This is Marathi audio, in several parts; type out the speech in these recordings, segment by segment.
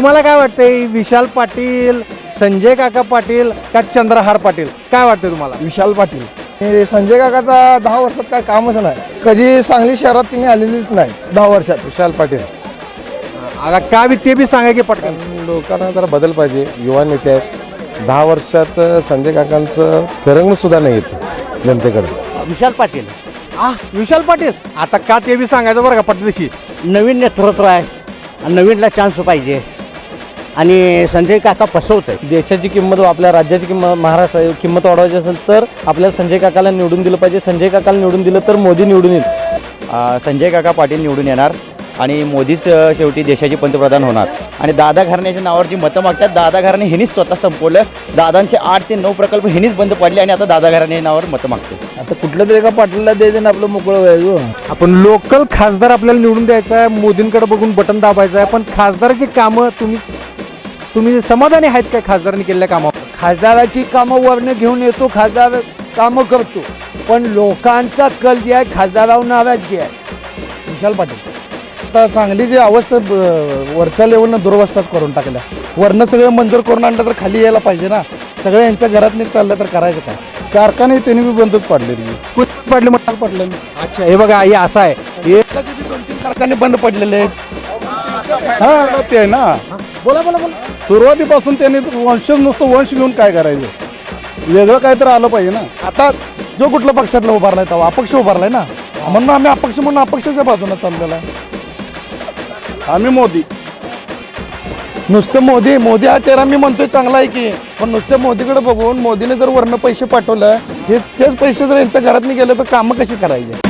तुम्हाला काय वाटतंय? विशाल पाटील संजय काका पाटील का चंद्रहार पाटील? काय वाटतं तुम्हाला? विशाल पाटील. हे संजय काकाचा दहा वर्षात काय कामच नाही. कधी सांगली शहरात तिने आलेलीच नाही दहा वर्षात. विशाल पाटील. आता का बी ते बी सांगा की पटकन. लोकांना जरा बदल पाहिजे. युवा नेते आहेत. दहा वर्षात संजय काकांचं तरंग सुद्धा नाही येत जनतेकडे. विशाल पाटील. आ विशाल पाटील? आता का ते बी सांगायचं बरं का पटदिशी? नवीन नेतृत्व आहे. आणि नवीनला चान्स पाहिजे. आणि संजय काका फसवत आहे देशाची किंमत आपल्या राज्याची किंमत महाराष्ट्र किंमत वाढवायची असेल तर आपल्याला संजय काकाला निवडून दिलं पाहिजे. संजय काकाला निवडून दिलं तर मोदी निवडून येईल. संजय काका पाटील निवडून येणार आणि मोदीच शेवटी देशाचे पंतप्रधान होणार. आणि दादा घराण्याच्या नावावर जी मतं मागतात. दादा घराणे ह्यांनीच स्वतः संपवलं. दादांचे आठ ते नऊ प्रकल्प ह्यांनीच बंद पडले आणि आता दादा घराण्याच्या नावावर मतं मागते आता कुठल्या तरी एका पाटीलला द्यायचं आपलं मोकळं व्हायचं आपण लोकल खासदार आपल्याला निवडून द्यायचा आहे. मोदींकडे बघून बटन दाबायचं आहे. पण खासदाराची कामं तुम्ही तुम्ही समाधानी आहेत काय खासदारांनी केलेल्या कामावर? खासदाराची कामं वरनं घेऊन येतो खासदार कामं करतो. पण लोकांचा कल जे आहे खासदारावर नाराजगी आहे. विशाल पाटील. आता सांगलीची अवस्था ब- वरच्या लेवलनं दुरवस्थाच करून टाकल्या. वरनं सगळं मंजूर करून आणलं तर खाली यायला पाहिजे ना. सगळं यांच्या घरात नीट चाललं तर करायचं काय? कारखाने त्यांनी बी बंदच पाडले कुठ पडले मग? पडले अच्छा हे बघा हे असं आहे. हे दोन तीन कारखाने बंद पडलेले आहेत. हा ते आहे ना. बोला बोला बोला. सुरुवातीपासून त्यांनी वंश नुसतं वंश घेऊन काय करायचं? वेगळं काय तर आलं पाहिजे ना. आता जो कुठल्या पक्षातला उभारलाय तेव्हा अपक्ष उभारलाय ना. म्हणून आम्ही अपक्ष म्हणून अपक्षाच्या बाजूने चाललेला आहे. आम्ही मोदी. नुसतं मोदी मोदी हा चेहरा मी म्हणतोय चांगला आहे की पण नुसतं मोदीकडे बघून मोदीने जर वरनं पैसे पाठवलं हे तेच पैसे जर यांच्या घरात गेले तर कामं कशी करायची?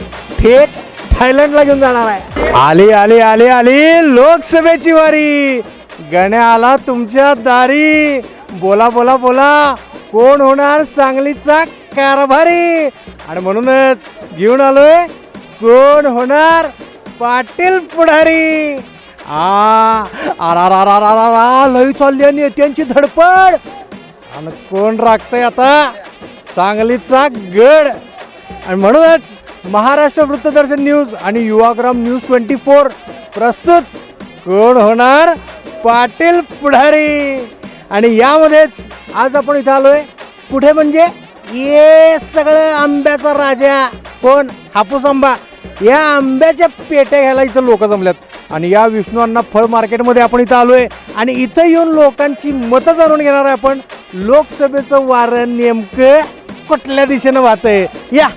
थेट थायलंडला घेऊन जाणार आहे. आली आली आली आली. लोकसभेची वारी. गण्या आला तुमच्या दारी. बोला बोला बोला. कोण होणार सांगलीचा कारभारी? आणि म्हणूनच घेऊन आलोय. कोण होणार पाटील पुढारी? आ आरा लई चालली आणि त्यांची धडपड. आणि कोण राखतंय आता? सांगलीचा गड. आणि म्हणूनच महाराष्ट्र वृत्तदर्शन न्यूज आणि युवाग्राम न्यूज ट्वेंटी फोर प्रस्तुत कोण होणार? पाटील पुढारी. आणि यामध्येच आज आपण इथं आलोय. कुठे म्हणजे ये सगळं आंब्याचा राजा. कोण? हापूस आंबा. या आंब्याच्या पेट्या घ्यायला इथं लोक जमल्यात. आणि या विष्णू अण्णा फळ मार्केटमध्ये आपण इथं आलोय. आणि इथं येऊन लोकांची मतं जाणून घेणार आहे आपण. लोकसभेचं वारं नेमकं कुठल्या दिशेनं वाहतंय? या.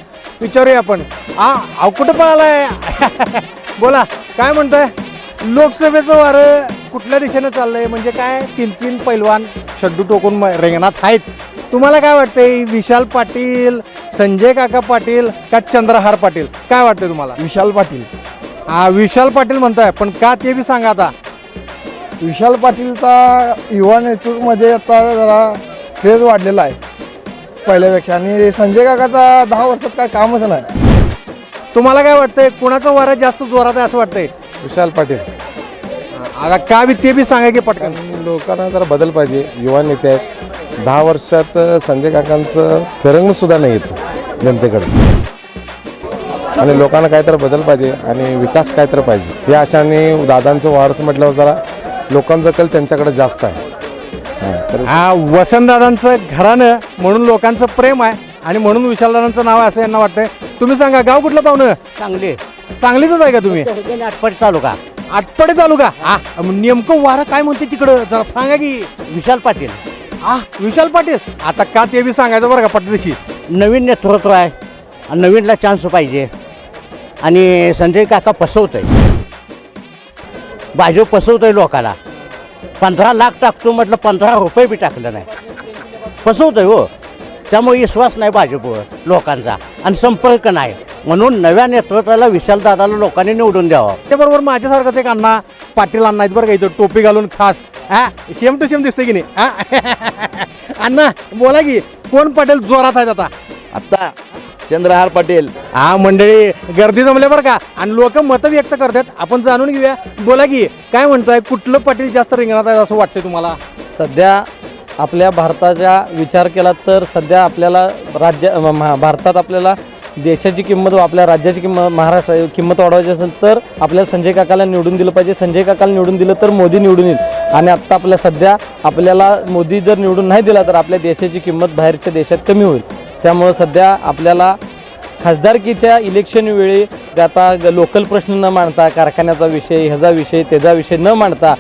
विचारूया आपण. हा अहो कुठं पळालाय? बोला काय म्हणताय? लोकसभेचं वारं कुठल्या दिशेनं चाललंय? म्हणजे काय? तीन तीन पैलवान शड्डू टोकून रिंगणात आहेत. तुम्हाला काय वाटतंय? विशाल पाटील संजय काका पाटील का चंद्रहार पाटील? काय वाटतंय तुम्हाला? विशाल पाटील. हा विशाल पाटील म्हणताय पण का ते बी सांगा आता. विशाल पाटीलचा युवा नेतृत्वमध्ये आता जरा क्रेज वाढलेला आहे. पहिल्यापेक्षा. आणि संजय काकाचा दहा वर्षात काय कामच नाही. तुम्हाला काय वाटतंय कुणाचा वारा जास्त जोरात आहे असं वाटतंय? विशाल पाटील. आता का बी ते बी सांगा की पटकन. लोकांना जरा बदल पाहिजे. युवा नेते आहेत. दहा वर्षात संजय काकांचं फिरंगण सुद्धा नाही येतं जनतेकडे. आणि लोकांना काहीतरी बदल पाहिजे आणि विकास काहीतरी पाहिजे. या आशाने दादांचं वारस म्हटल्यावर जरा लोकांचा कल त्यांच्याकडे जास्त आहे. हां, वसंतदादांचं घरानं म्हणून लोकांचं प्रेम आहे आणि म्हणून विशालदादांचं नाव आहे असं यांना वाटतंय. तुम्ही सांगा गाव कुठलं पाहुणं? चांगली सांगलीच आहे का तुम्ही? आठपट तालुका. आटपडे तालुका? हा. नेमकं वारं काय म्हणते तिकडं? जरा सांगा की. विशाल पाटील. हा विशाल पाटील? आता का ते बी सांगायचं बरं का पटदिशी? नवीन नेतृत्व आहे आणि नवीनला चान्स पाहिजे. आणि संजय काका फसवत आहे भाजप फसवत आहे लोकाला. पंधरा लाख टाकतो म्हटलं पंधरा रुपये बी टाकलं नाही. फसवत आहे हो. त्यामुळे विश्वास नाही भाजपवर लोकांचा. आणि संपर्क नाही. म्हणून नव्या नेतृत्वाला विशालदादाला लोकांनी निवडून द्यावं. त्याबरोबर माझ्यासारखंच एक अण्णा पाटील अण्णा आहेत बरं का इथं टोपी घालून खास. हा सेम टू सेम दिसते की नाही? हा? अण्णा बोला की कोण पाटील जोरात आहेत आता? आत्ता चंद्रहार पाटील. हा मंडळी गर्दी जमले बरं का? आणि लोक मतं व्यक्त करतात. आपण जाणून घेऊया. बोला की काय म्हणताय? कुठलं पाटील जास्त रिंगणात आहे असं वाटतंय तुम्हाला? सध्या आपल्या भारताचा विचार केला तर सध्या आपल्याला राज्य म- भारतात आपल्याला देशाची किंमत व आपल्या राज्याची किंमत महाराष्ट्र किंमत वाढवायची असेल तर आपल्याला संजय काकाला निवडून दिलं पाहिजे. संजय काकाला निवडून दिलं तर मोदी निवडून येईल. आणि आत्ता आपल्या सध्या आपल्याला मोदी जर निवडून नाही दिला तर आपल्या देशाची किंमत बाहेरच्या देशात कमी होईल. त्यामुळं सध्या आपल्याला खासदारकीच्या इलेक्शन वेळी आता लोकल प्रश्न न मांडता कारखान्याचा विषय ह्याचा विषय त्याचा विषय न मांडता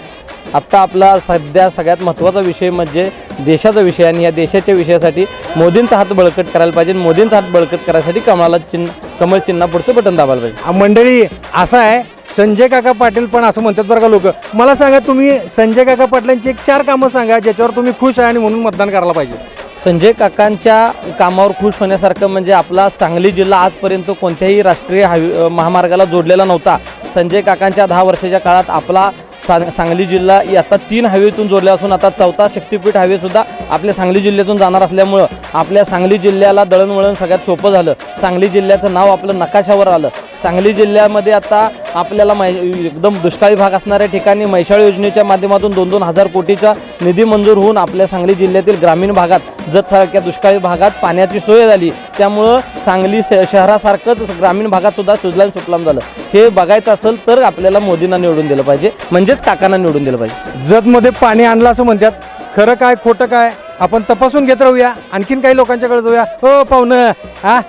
आत्ता आपला सध्या सगळ्यात महत्त्वाचा विषय म्हणजे देशाचा विषय आणि या देशाच्या विषयासाठी मोदींचा हात बळकट करायला पाहिजे मोदींचा हात बळकट करायसाठी कमळाला चिन्ह कमळ चिन्हा पुढचं बटन दाबायला पाहिजे. मंडळी असं आहे संजय काका पाटील पण असं म्हणतात बरं का लोक. मला सांगा तुम्ही संजय काका पाटलांची एक चार कामं सांगा ज्याच्यावर तुम्ही खुश आहे आणि म्हणून मतदान करायला पाहिजे. संजय काकांच्या कामावर खुश होण्यासारखं म्हणजे आपला सांगली जिल्हा आजपर्यंत कोणत्याही राष्ट्रीय हाय महामार्गाला जोडलेला नव्हता. संजय काकांच्या दहा वर्षाच्या काळात आपला सा सांगली जिल्हा आता तीन हायवेतून जोडला असून आता चौथा शक्तीपीठ हायवेसुद्धा आपल्या सांगली जिल्ह्यातून जाणार असल्यामुळं आपल्या सांगली जिल्ह्याला दळणवळण सगळ्यात सोपं झालं. सांगली जिल्ह्याचं नाव आपलं नकाशावर आलं. सांगली जिल्ह्यामध्ये आता आपल्याला मै एकदम दुष्काळी भाग असणाऱ्या ठिकाणी मैशाळ योजनेच्या माध्यमातून दोन दोन हजार कोटीचा निधी मंजूर होऊन आपल्या सांगली जिल्ह्यातील ग्रामीण भागात जतसारख्या दुष्काळी भागात पाण्याची सोय झाली. त्यामुळं सांगली श शहरासारखंच ग्रामीण भागात सुद्धा सुजलाम सुफलाम झालं. हे बघायचं असेल तर आपल्याला मोदींना निवडून दिलं पाहिजे म्हणजेच काकांना निवडून दिलं पाहिजे. जतमध्ये पाणी आणलं असं म्हणतात. खरं काय खोटं काय आपण तपासून घेत राहूया. आणखीन काही लोकांच्याकडे जाऊया. हो पाहुणं हा?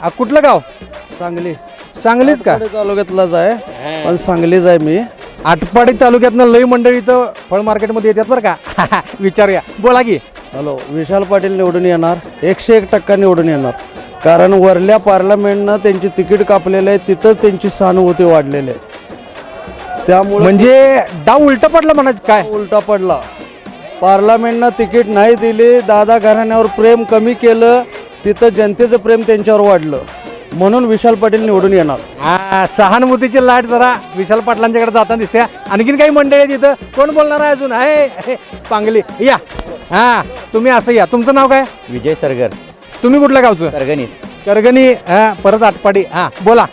आ, कुठलं गाव? सांगली. सांगलीच का? तालुक्यातलाच आहे. पण सांगलीच आहे मी. आटपाडी तालुक्यातनं लई मंडळी इथं फळ मार्केटमध्ये येतात बरं का? विचारूया. बोला की. हॅलो विशाल पाटील निवडून येणार. एकशे एक टक्का निवडून येणार. कारण वरल्या पार्लमेंटनं त्यांची तिकीट कापलेलं आहे तिथंच त्यांची सहानुभूती वाढलेली आहे. त्यामुळे म्हणजे डाव उलट पडलं म्हणायचं काय? उलटा पडला. पार्लमेंटनं तिकीट नाही दिली दादा घराण्यावर प्रेम कमी केलं तिथं जनतेचं प्रेम त्यांच्यावर वाढलं. म्हणून विशाल पाटील निवडून येणार. हा सहानुभूतीची लाट जरा विशाल पाटलांच्याकडे जाताना दिसते. आणखीन काही मंडळी आहेत इथं. कोण बोलणार आहे अजून? आहे आहे, पांगली या. हा तुम्ही असं या. तुमचं नाव काय? विजय सरगर. तुम्ही कुठल्या गावचं? करगणित. करगणी हा परत आटपाडी हा बोला.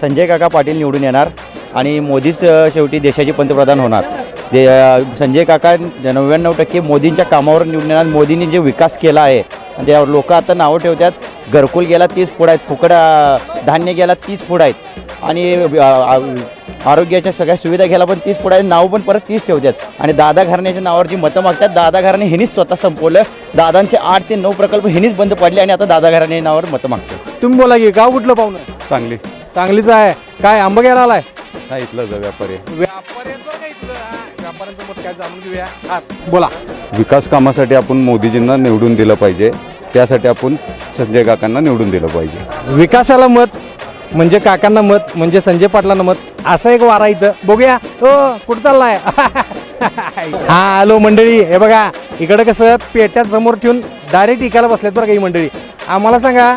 संजय काका पाटील निवडून येणार आणि मोदीच अ, शेवटी देशाचे पंतप्रधान होणार. अ, संजय काका नव्याण्णव टक्के मोदींच्या कामावर निवडून येणार. मोदींनी जे विकास केला आहे आणि त्यावर लोक आता नावं ठेवतात घरकुल गेला तीस फूड आहेत फुकट धान्य गेला तीस फूड आहेत आणि आरोग्याच्या सगळ्या सुविधा घ्यायला पण तीस फूड आहेत नाव पण परत तीस ठेवतात. आणि दादा घराण्याच्या नावावर जी मतं मागतात दादा घराणे ह्यांनीच स्वतः संपवलं. दादांचे आठ ते नऊ प्रकल्प ह्यांनीच बंद पडले आणि आता दादा घराणे नावावर मतं मागतात तुम्ही बोला की गाव कुठलं पाहुणं? सांगली. सांगलीचं आहे. काय आंबा घ्यायला आलाय? हा इथलं जा व्यापारी. व्यापारी व्यापाऱ्यांचं मत काय जाणून घेऊया? खास. बोला. विकास कामासाठी आपण मोदीजींना निवडून दिलं पाहिजे. त्यासाठी आपण संजय काकांना निवडून दिलं पाहिजे. विकासाला मत म्हणजे काकांना मत म्हणजे संजय पाटलांना मत असा एक वारा इथं. बघूया. हो कुठं चाललाय? हा हॅलो मंडळी. हे बघा इकडे कसं पेट्यात समोर ठेवून डायरेक्ट इकायला बसलेत बरं का ही मंडळी. आम्हाला सांगा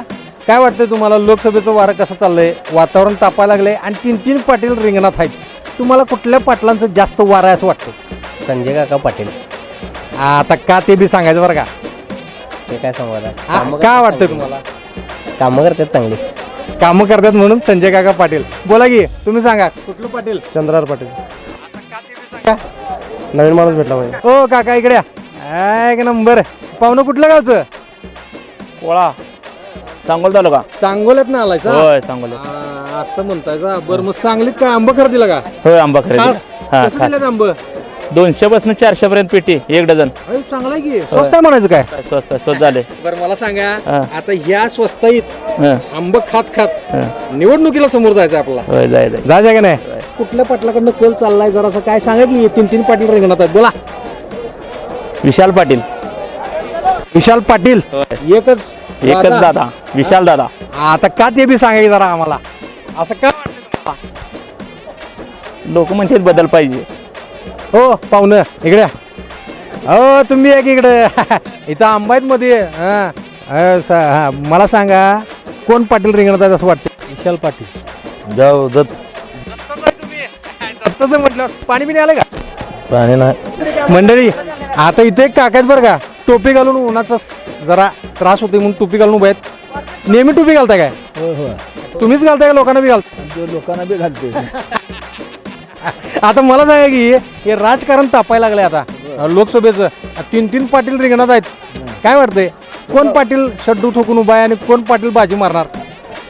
काय वाटतंय तुम्हाला? लोकसभेचं वारं कसं चाललंय? वातावरण तापायला लागलंय आणि तीन तीन पाटील रिंगणात आहेत. तुम्हाला कुठल्या पाटलांचं जास्त वारं आहे असं वाटतं? संजय काका पाटील. आता का ते बी सांगायचं बरं का? ते काय हा, का वाटतं तुम्हाला? कामं करतात चांगली. कामं करतात म्हणून संजय काका पाटील. बोला की तुम्ही सांगा कुठलं पाटील? चंद्रार पाटील. आता का ते बी सांगा? नवीन माणूस भेटला पाहिजे. हो काका इकडे या. एक नंबर. पाहुणं कुठलं गावचं? कोळा. सांगोल तालुका. सांगोल्यात ना आलाय होय सांगोल असं म्हणताय का बरं मग सांगलीत काय आंबा खरं दिला का? होय आंबा खरेदी. खास? हा कसं दिलं आंब? दोनशे पासून चारशे पर्यंत पेटी एक डझन. चांगला आहे की. स्वस्त आहे म्हणायचं काय? काय स्वस्त स्वस्त झाले. बरं मला सांगा. हा. आता ह्या स्वस्ताईत हं, आंब खात खात हं. निवडणुकीला समोर जायचं आपला होय जाय जाय. जायचं का नाही? कुठल्या पाटलाकडनं कल चाललाय जरासं काय सांगा की तीन तीन पाटील रिंगणात आहेत. बोला. विशाल पाटील. विशाल पाटील? होय. एकच एकच दादा. विशाल दादा. आता का ते बी सांगा की जरा आम्हाला. असं का वाटतं तुम्हाला? लोक म्हणतात बदल पाहिजे. हो पाहुणं इकडे या. हो तुम्ही एक इकडे. इथं आंबाईत मध्ये. हां. हां, मला सांगा कोण पाटील रिंगणात आहेत असं वाटतं विशाल पाटील. जाऊ दत्त. दत्ताचं म्हटलं पाणी बिणी आलं का? पाणी नाही. मंडळी आता इथे एक काका आहेत बरं का. टोपी घालून उन्हाचा स- जरा त्रास होते म्हणून टोपी घालून उभे आहेत. नेहमी टोपी घालताय काय? तुम्हीच घालताय का लोकांना बी घालता लोकांना बी घालते आता मला सांगा की हे राजकारण तापायला लागलंय आता. लोकसभेचं. तीन तीन पाटील रिंगणात आहेत. काय वाटतंय? कोण पाटील शड्डू ठोकून उभा आहे आणि कोण पाटील बाजी मारणार?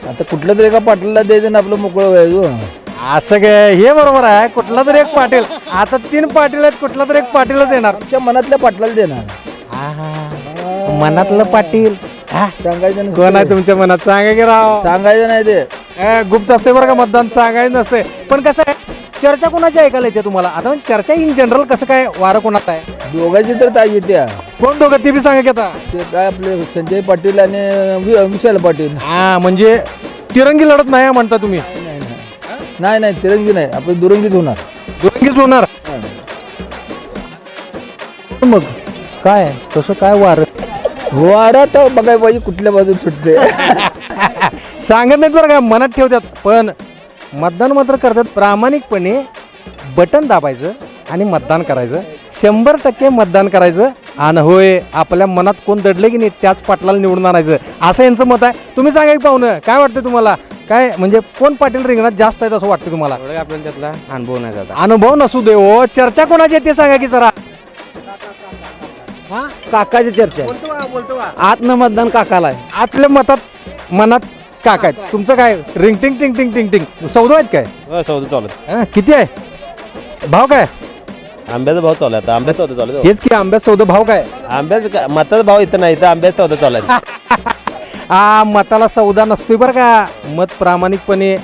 आता कुठल्या तरी एका पाटलाला द्यायचं ना आपलं मोकळं व्हायचं असं काय? हे बरोबर आहे. कुठला तरी एक पाटील. आता तीन पाटील आहेत कुठला तरी एक पाटीलच येणार. आमच्या मनातल्या पाटलाला देणार. मनातलं पाटील. हा, सांगायचं कोण आहे तुमच्या मनात? सांगा की राव. सांगायचं नाही ते. ए, गुप्त असते बरं का मतदान? सांगायचं नसते पण कसं आहे चर्चा कोणाची ऐकायला येते तुम्हाला? आता म्हणजे चर्चा इन जनरल कसं काय वारं कोणाचं आहे? दोघांची तर ताई येत्या कोण दोघं? ते बी सांगा की आता. ते काय आपले संजय पाटील आणि वि- विशाल पाटील. हा म्हणजे तिरंगी लढत नाही म्हणता तुम्ही. नाही नाही. नाही नाही तिरंगी नाही. आपण दुरंगीत होणार. दुरंगीच होणार? मग? काय? कसं काय वार? वारा तर बघायला पाहिजे कुठल्या बाजून सुटते सांगत नाहीत बरं का मनात ठेवतात. पण मतदान मात्र करतात. प्रामाणिकपणे बटन दाबायचं आणि मतदान करायचं. शंभर टक्के मतदान करायचं. आणि होय आपल्या मनात कोण दडले की नाही त्याच पाटलाला निवडून आणायचं. असं यांचं मत आहे. तुम्ही सांगा की पाहुणं काय वाटतं तुम्हाला? काय म्हणजे कोण पाटील रिंगणात जास्त आहेत असं वाटतं तुम्हाला? आपल्याला त्यातला अनुभव नाही जाता अनुभव नसू दे हो. चर्चा कोणाची आहे ते सांगा की जरा. काकाची चर्चा आतनं मतदान काकाला आहे. आतल्या मतात मनात काका आहेत. तुमचं काय? रिंग टिंग टिंग टिंग टिंग टिंग. सौदा आहेत काय? सौदा चालू आहे. हा, किती आहे? भाव काय? आंब्याचा भाव चालू आहे आता. आंब्याचा सौदा चालू आहे. हेच की आंब्यात सौदा भाव काय? आंब्याचा काय- मताचा भाव इथं नाही इथं आंब्याचा सौदा चालू आहे. हा मताला सौदा नसतोय बरं का. मत प्रामाणिकपणे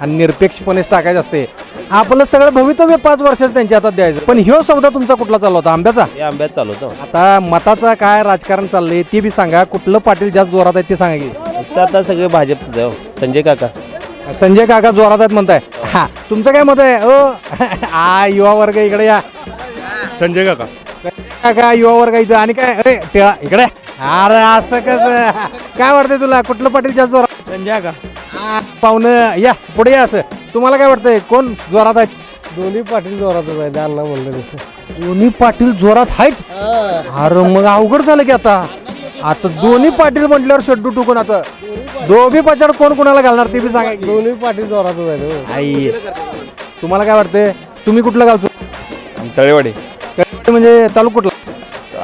आणि निरपेक्षपणेच टाकायचं असते. आपलं सगळं भवितव्य पाच वर्षाचं त्यांच्या हातात द्यायचं. पण ह्यो सौदा तुमचा कुठला चालू होता? आंब्याचा? हे आंब्यात चालू होतं. आता मताचा काय राजकारण चाललंय ते बी सांगा. कुठलं पाटील जास्त जोरात आहे ते सांगा की. आता सगळे भाजपचं आहे हो. संजय काका. संजय काका जोरात आहेत म्हणताय. हा तुमचं काय मत आहे? ओ आ युवा वर्ग इकडे या. संजय काका. संजय काका युवा वर्ग इथं. आणि काय? अरे टेळा इकडे. अरे असं कसं? काय वाटतंय तुला? कुठलं पाटील जास्त जोरात? संजय का? पाहुणं या पुढे या असं. तुम्हाला काय वाटतंय कोण जोरात आहे दोन्ही पाटील जोरातच आहे अण्णा म्हणलं तसं. दोन्ही पाटील जोरात आहेत? अरे मग अवघड झालं की आता. आता दोन्ही पाटील म्हटल्यावर शेड्डू टुकून आता. दोघी पचाड कोण कोणाला घालणार ते बी सांगा की. दोन्ही पाटील जोरातच आहेत हो. आई तुम्हाला काय वाटतंय? तुम्ही कुठलं गावचं? तळेवाडी म्हणजे तालुका कुठला?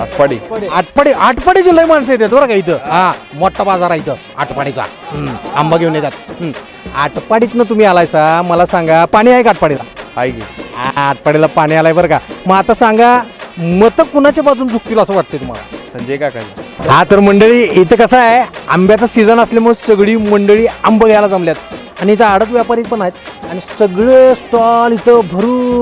आटपाडी. आटपाडी. आटपाडी जिल्हा माणसं येतात बरं का इथं? हा मोठा बाजार आहे इथं आटपाडीचा. हम्म, आंबा घेऊन येतात. हम्म. आटपाडीतनं तुम्ही आलाय सा मला सांगा पाणी आहे का आटपाडीला? आहे की. आ, आटपाडीला पाणी आलाय बरं का. मग आता सांगा मतं कुणाच्या बाजून झुकतील असं वाटतंय तुम्हाला? संजय काका हा तर मंडळी इथं कसं आहे आंब्याचा सीझन असल्यामुळे सगळी मंडळी आंब घ्यायला जमल्यात. आणि इथं आडत व्यापारी पण आहेत. आणि सगळे स्टॉल इथं भरून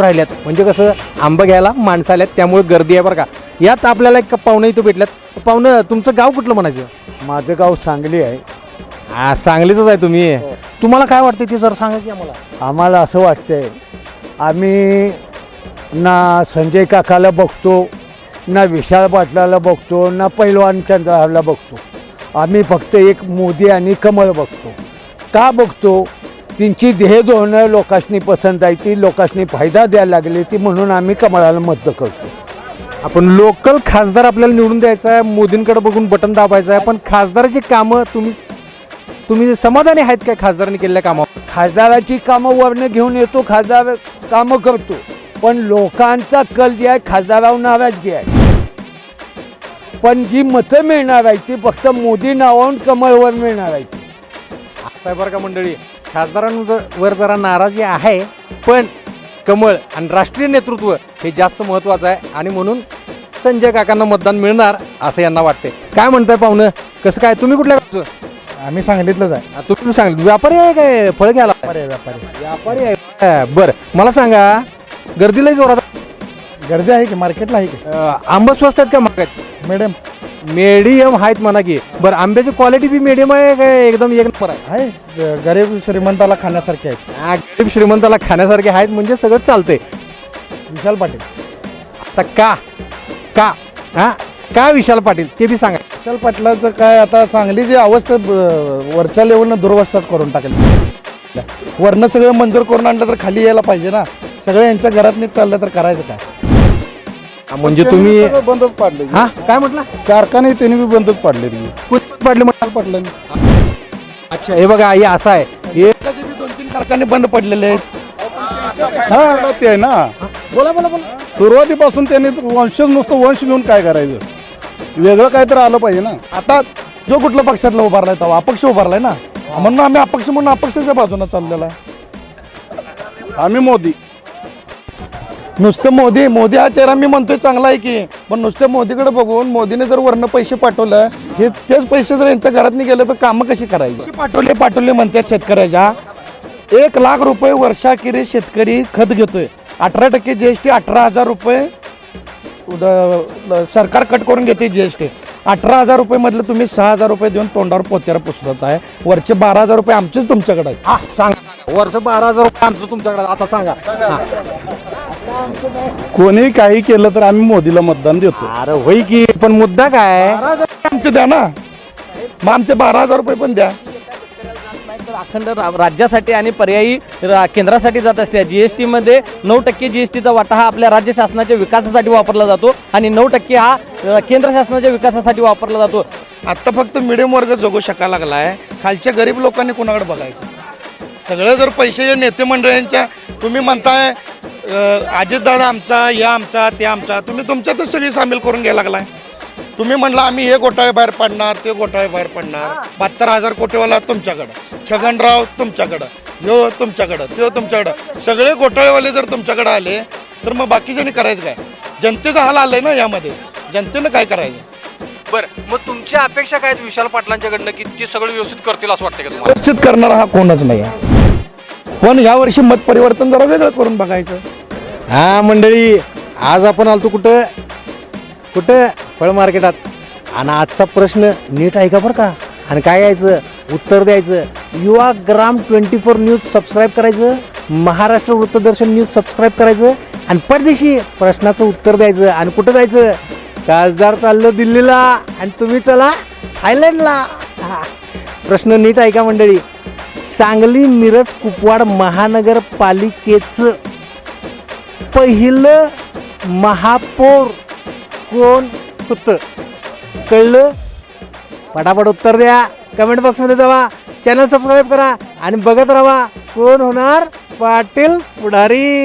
राहिल्यात. म्हणजे कसं आंबा घ्यायला माणसं आल्यात त्यामुळे गर्दी आहे बरं का. यात आपल्याला एक पाहुणं इथं भेटल्यात. पाहुणं तुमचं गाव कुठलं म्हणायचं? माझं गाव सांगली आहे. हा सांगलीच आहे तुम्ही. तुम्हाला काय वाटतं ते जर सांगा की आम्हाला. आम्हाला असं वाटतंय आम्ही ना संजय काकाला बघतो ना विशाल पाटलाला बघतो ना पैलवान चंद्रहारला बघतो. आम्ही फक्त एक मोदी आणि कमळ बघतो. का बघतो? त्यांची ध्येय धोरणं लोकांनी पसंत आहे ती लोकांनी फायदा द्यायला लागली ती म्हणून आम्ही कमळाला मत करतो. आपण लोकल खासदार आपल्याला निवडून द्यायचा आहे मोदींकडे बघून बटन दाबायचं आहे पण खासदाराची कामं तुम्ही तुम्ही समाधानी आहेत काय खासदारांनी केलेल्या कामावर? खासदाराची कामं वरनं घेऊन येतो खासदार कामं करतो पण लोकांचा कल जे आहे खासदारावर नाराजगी आहे. पण जी मतं मिळणार आहे ती फक्त मोदी नावाहून कमळवर मिळणार आहे ती असं आहे बरं का मंडळी खासदारांवर जरा नाराजी आहे पण कमळ आणि राष्ट्रीय नेतृत्व हे जास्त महत्त्वाचं आहे आणि म्हणून संजय काकांना मतदान मिळणार असं यांना वाटते काय म्हणताय पाहुणं? कसं काय? तुम्ही कुठल्या गावचं? आम्ही सांगितलंच आहे. आ, तुम्ही सांगितलं व्यापारी आहे काय? फळ घ्यायला? व्यापारी व्यापारी व्यापारी आहे. बरं. मला सांगा गर्दीला जोरात गर्दी आहे की मार्केटला आहे की? आंबा स्वस्त आहेत का महाग आहेत मॅडम मीडियम आहेत म्हणा की. बरं आंब्याची क्वालिटी बी मीडियम आहे काय एकदम एक नंबर आहे? आहे ज- गरीब श्रीमंताला खाण्यासारखे आहेत. हा, गरीब श्रीमंताला खाण्यासारखे आहेत म्हणजे सगळं चालतंय. विशाल पाटील. आता का? का? हा? का विशाल पाटील? ते बी सांगा. विशाल पाटलाचं काय आता सांगलीची अवस्था ब- वरच्या लेवलनं दुरवस्थाच करून टाकली. वरनं सगळं मंजूर करून आणलं तर खाली यायला पाहिजे ना. सगळं यांच्या घरात नीट चाललं तर करायचं काय? हा, म्हणजे तुम्ही सगळं बंदच पाडले. हा काय म्हटलं? कारखाने त्यांनी बी बंदच पाडले ती कुठ पाडले म्हणाल पाडलं अच्छा हे बघा हे असं आहे. हे दोन तीन कारखाने बंद पडलेले आहेत. हा ते आहे ना. बोला बोला बोला. सुरुवातीपासून त्यांनी वंशज नुसतं वंश घेऊन काय करायचं? वेगळं काय तर आलं पाहिजे ना. आता जो कुठल्या पक्षातला उभारलाय तेव्हा अपक्ष उभारलाय ना. म्हणून आम्ही अपक्ष म्हणून अपक्षाच्या बाजूने चाललेला आहे. आम्ही मोदी. नुसतं मोदी मोदी हा चेहरा मी म्हणतोय चांगला आहे की. पण नुसतं मोदीकडे बघून मोदीने जर वरनं पैसे पाठवलं हे तेच पैसे जर यांच्या घरात गेले तर कामं कशी करायची? पैसे पाठवले पाठवले म्हणतात शेतकऱ्याच्या. एक लाख रुपये वर्षाखेरीज शेतकरी खत घेतोय. अठरा टक्के जी एस टी अठरा हजार रुपये सरकार कट करून घेते जी एस टी. अठरा हजार रुपये मधलं तुम्ही सहा हजार रुपये देऊन तोंडावर पोत्याला पुसरत आहे. वरचे बारा हजार रुपये आमचेच तुमच्याकडे आहेत. हा सांगा सांगा. वर्ष बारा हजार रुपये आमचं तुमच्याकडे आता सांगा. हा. कोणी काही केलं तर आम्ही मोदीला मतदान देतो. अरे होई की पण मुद्दा काय? बारा हजार आमचे द्या ना. मग आमचे बारा हजार रुपये पण द्या. तर अखंड रा- राज्यासाठी आणि पर्यायी रा- केंद्रासाठी जात असते. जी एस टीमध्ये नऊ टक्के जी एस टीचा वाटा हा आपल्या राज्य शासनाच्या विकासासाठी वापरला जातो आणि नऊ टक्के हा अ, केंद्र शासनाच्या विकासासाठी वापरला जातो. आत्ता फक्त मिडियम वर्ग जगू शकायला लागला आहे खालच्या गरीब लोकांनी कोणाकडे बघायचं? सगळे जर पैसे नेते मंडळींच्या तुम्ही म्हणताय अजितदादा आमचा या आमचा ते आमचा तुम्ही तुमच्यातच सगळी सामील करून घ्यायला लागलाय. तुम्ही म्हणला आम्ही हे घोटाळे बाहेर पडणार ते घोटाळे बाहेर पडणार. बहात्तर हजार कोटीवाला तुमच्याकडं छगनराव तुमच्याकडं ह्यो तुमच्याकडं त्यो तुमच्याकडं. सगळे घोटाळेवाले जर तुमच्याकडे आले तर मग बाकीच्यांनी करायचं काय? जनतेचा हाल आलाय ना यामध्ये. जनतेनं काय करायचं? बरं मग तुमची अपेक्षा काय आहेत विशाल पाटलांच्याकडनं की ते सगळं व्यवस्थित करतील असं वाटतं का तुम्हाला? व्यवस्थित करणारा हा कोणच नाही आहे. पण यावर्षी मत परिवर्तन जरा वेगळं करून बघायचं. हा मंडळी आज आपण आलतो कुठं? कुठं? फळ मार्केटात. आणि आजचा प्रश्न नीट ऐका बरं का? आणि काय यायचं? उत्तर द्यायचं. Yuva Gram twenty four news subscribe करायचं. महाराष्ट्र वृत्तदर्शन न्यूज सबस्क्राईब करायचं. आणि परदेशी प्रश्नाचं उत्तर द्यायचं. आणि कुठं जायचं? खासदार चाललं दिल्लीला. आणि तुम्ही चला थायलंडला. हा. प्रश्न नीट ऐका मंडळी? सांगली मिरज कुपवाड महानगरपालिकेचं पहिलं महापौर कोण होतं? कळलं? पटापट उत्तर द्या. कमेंट बॉक्समध्ये जावा. चॅनल सबस्क्राईब करा. आणि बघत राहा कोण होणार? पाटील पुढारी.